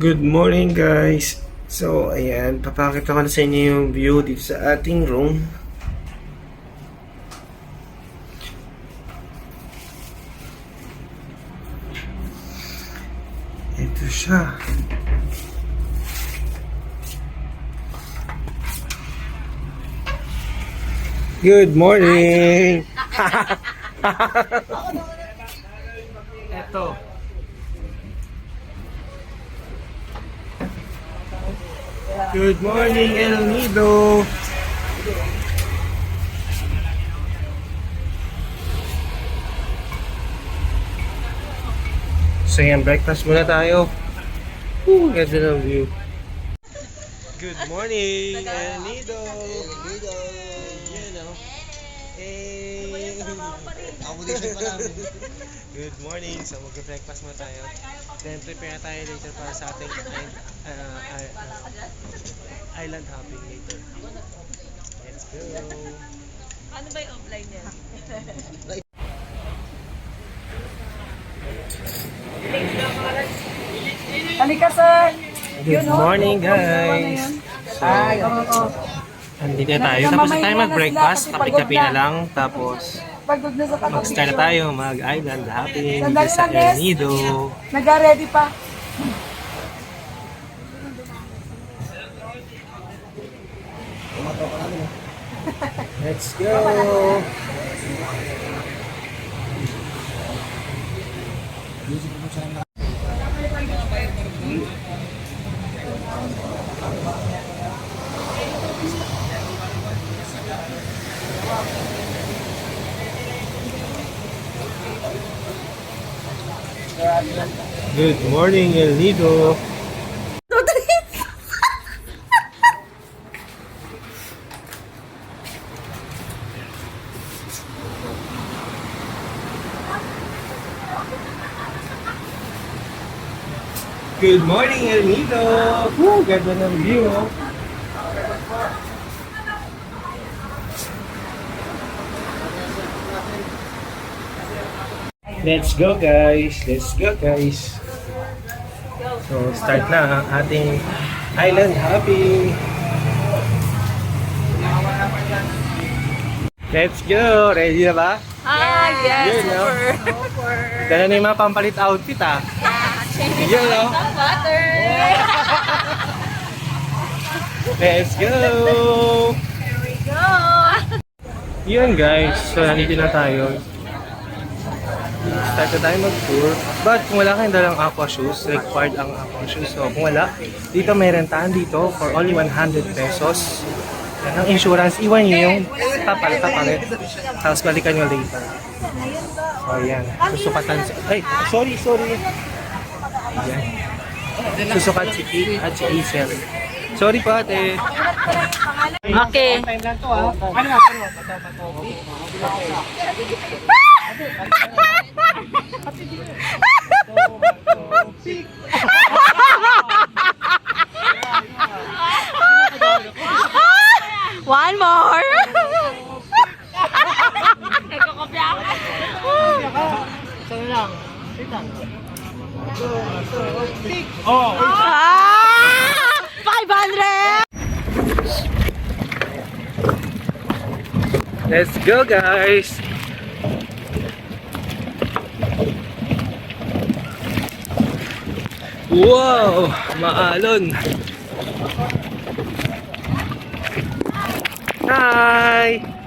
Good morning guys! So, ayan, papakita ko na sa inyo yung view dito sa ating room. Ito siya. Good morning! Ito. Good morning, El Nido! So yan, breakfast muna tayo. Woo, ganda ng view. Good morning, El Nido! Nido! Good morning. So mag-breakfast muna tayo. Then prepare tayo later para sa ating uh, uh, uh, island hopping later. Let's go. Ano ba yung offline niya? Halika, sir. Good morning guys. Oo. oo. Andito tayo. Tapos na tayo mag-breakfast. Kape-kape na lang. Tapos mag-start na tayo mag-island hopping sa lang, El. Nido. Nag-ready pa. Let's go. Good morning, El Nido. Good morning, El Nido. Woo, ganda ng view. oh. Let's go guys. Let's go guys. So start na ang ating island hopping. Let's go! Ready na ba? Ah, yes, Yun, no? super. Dala na yung mga pampalit outfit ah. Yun, no? Water. Let's go! Here we go. Yun guys, so nandito na tayo. Start na tayo mag-tour. But kung wala kayong dalang aqua shoes, required ang aqua shoes. So kung wala, dito may rentahan dito for only 100 pesos. Yan ang insurance, iwan nyo yung papalit, papalit. Tapos balikan nyo later. So ayan, susukatan. Ay, sorry, sorry. Ayan. Susukat si Kate at si Hazel. Sorry po ate. Okay. Ah. Ano nga, ano? One more. Nagkakopya ako. Sana lang. Wait lang. Oh, Ah! 500! let's go guys. Wow, maalon. Hi.